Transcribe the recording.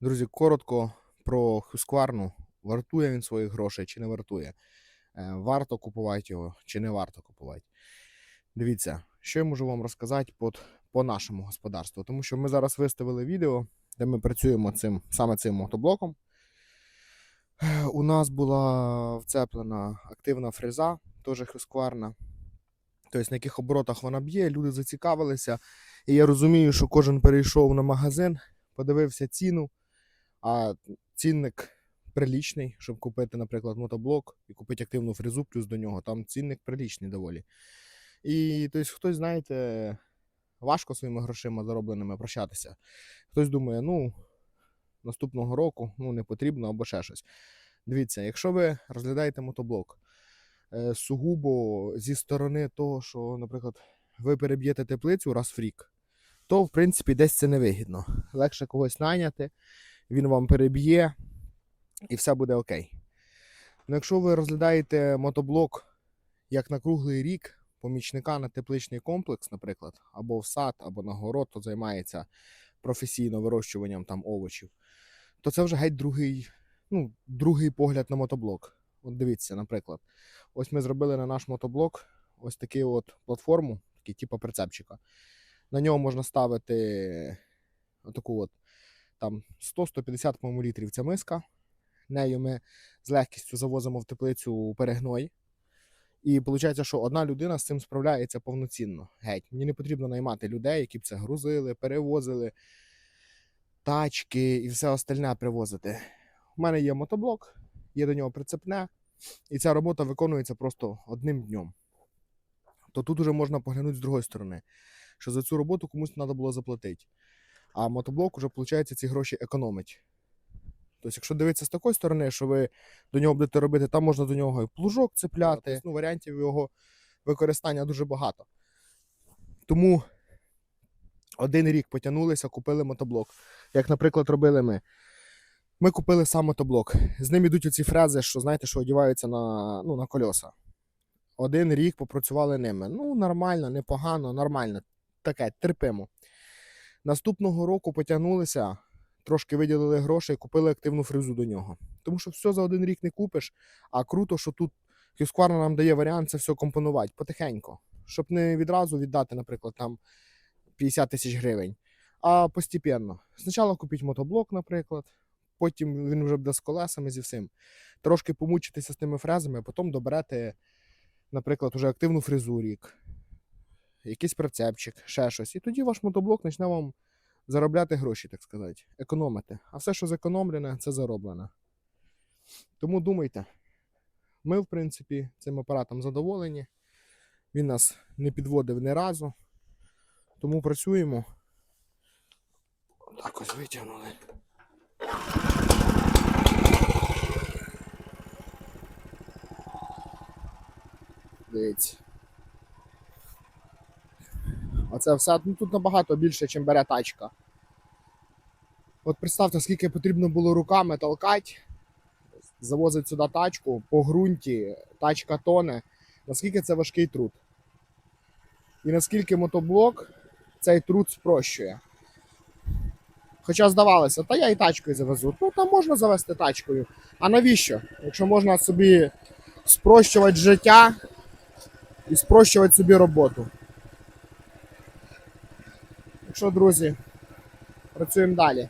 Друзі, коротко про Husqvarna. Вартує він своїх грошей чи не вартує? Е, Варто купувати його чи не варто купувати? Дивіться, що я можу вам розказати по, по нашому господарству. Тому що ми зараз виставили відео, де ми працюємо цим, саме цим мотоблоком. У нас була вцеплена активна фреза, теж Husqvarna. Тобто, на яких оборотах вона б'є, люди зацікавилися. І я розумію, що кожен перейшов на магазин, подивився ціну, а цінник прилічний, щоб купити, наприклад, мотоблок і купити активну фрезу плюс до нього. Там цінник прилічний доволі. І тобто, хтось, знаєте, важко своїми грошима заробленими прощатися. Хтось думає, ну, наступного року ну, не потрібно або ще щось. Дивіться, якщо ви розглядаєте мотоблок е, сугубо зі сторони того, що, наприклад, ви переб'єте теплицю раз в рік, то в принципі десь це невигідно. Легше когось найняти, він вам переб'є і все буде окей. Ну, якщо ви розглядаєте мотоблок як на круглий рік, помічника на тепличний комплекс, наприклад, або в сад, або на город, то займається професійно вирощуванням там овочів, то це вже геть другий, ну, другий погляд на мотоблок. От дивіться, наприклад, ось ми зробили на наш мотоблок ось таку от платформу, такий типу прицепчика. На нього можна ставити отаку от там 100-150 по-моєму, літрів ця миска. Нею ми з легкістю завозимо в теплицю перегной. І виходить, що одна людина з цим справляється повноцінно. Геть. Мені не потрібно наймати людей, які б це грузили, перевозили, тачки і все остальне привозити. У мене є мотоблок, є до нього прицепне, і ця робота виконується просто одним днем. То тут уже можна поглянути з другої сторони, що за цю роботу комусь треба було заплатити. А мотоблок уже, виходить, ці гроші економить. Тобто, якщо дивитися з такої сторони, що ви до нього будете робити, там можна до нього і плужок цепляти. Ну, варіантів його використання дуже багато. Тому один рік потягнулися, купили мотоблок. Як, наприклад, робили ми. Ми купили сам мотоблок. З ним ідуть оці фрези, що знаєте, що одіваються на, ну, на кольоса. Один рік попрацювали ними. Ну, нормально, непогано, нормально. Таке, терпимо. Наступного року потягнулися, трошки виділили грошей, купили активну фрезу до нього. Тому що все за один рік не купиш, а круто, що тут Husqvarna нам дає варіант це все компонувати потихеньку, щоб не відразу віддати, наприклад, там 50 тисяч гривень, а постепенно. Спочатку купіть мотоблок, наприклад, потім він вже буде з колесами зі всім. Трошки помучитися з тими фрезами, а потім доберете, наприклад, уже активну фрезу рік, якийсь прицепчик, ще щось. І тоді ваш мотоблок почне вам заробляти гроші, так сказати, економити. А все, що зекономлене, це зароблене. Тому думайте. Ми, в принципі, цим апаратом задоволені. Він нас не підводив ні разу. Тому працюємо. Так ось витягнули. Дивіться. Оце все. Ну тут набагато більше, ніж бере тачка. От представте, скільки потрібно було руками толкати, завозити сюди тачку по ґрунті, тачка тоне. Наскільки це важкий труд. І наскільки мотоблок цей труд спрощує. Хоча здавалося, та я і тачкою завезу. Ну там можна завести тачкою. А навіщо? Якщо можна собі спрощувати життя і спрощувати собі роботу. Так що, друзі, працюємо далі.